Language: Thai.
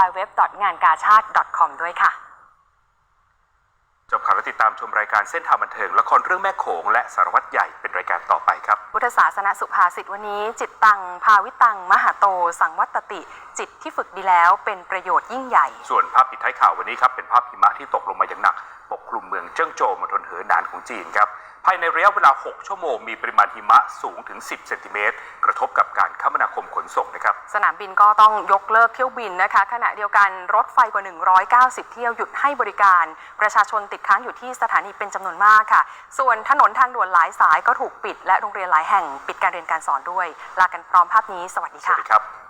www.ngangachart.com ด้วยค่ะ จบข่าวและติดตามชมรายการเส้นทางบันเทิงละครเรื่องแม่โขงและสารวัตรใหญ่เป็นรายการต่อไปครับ พุทธศาสนสุภาษิตวันนี้ จิตตัง ภาวิตัง มหาโต สังวัตติ จิตที่ฝึกดีแล้วเป็นประโยชน์ยิ่งใหญ่ ส่วนภาพปิดท้ายข่าววันนี้ครับเป็นภาพหิมะที่ตกลงมาอย่างหนักป กคลุมเมืองเจิ้งโจวมณฑลเหอหนานของจีนครับภายในระยะเวลา 6 ชั่วโมง มีปริมาณหิมะสูงถึง 10 เซนติเมตร กระทบกับการคมนาคมขนส่งนะครับ สนามบินก็ต้องยกเลิกเที่ยวบินนะคะ ขณะเดียวกันรถไฟกว่า 190 เที่ยวหยุดให้บริการ ประชาชนติดค้างอยู่ที่สถานีเป็นจำนวนมากค่ะ ส่วนถนนทางด่วนหลายสายก็ถูกปิด และโรงเรียนหลายแห่งปิดการเรียนการสอนด้วย ลากันพร้อมภาพนี้ สวัสดีสวัค่ะสดีครับ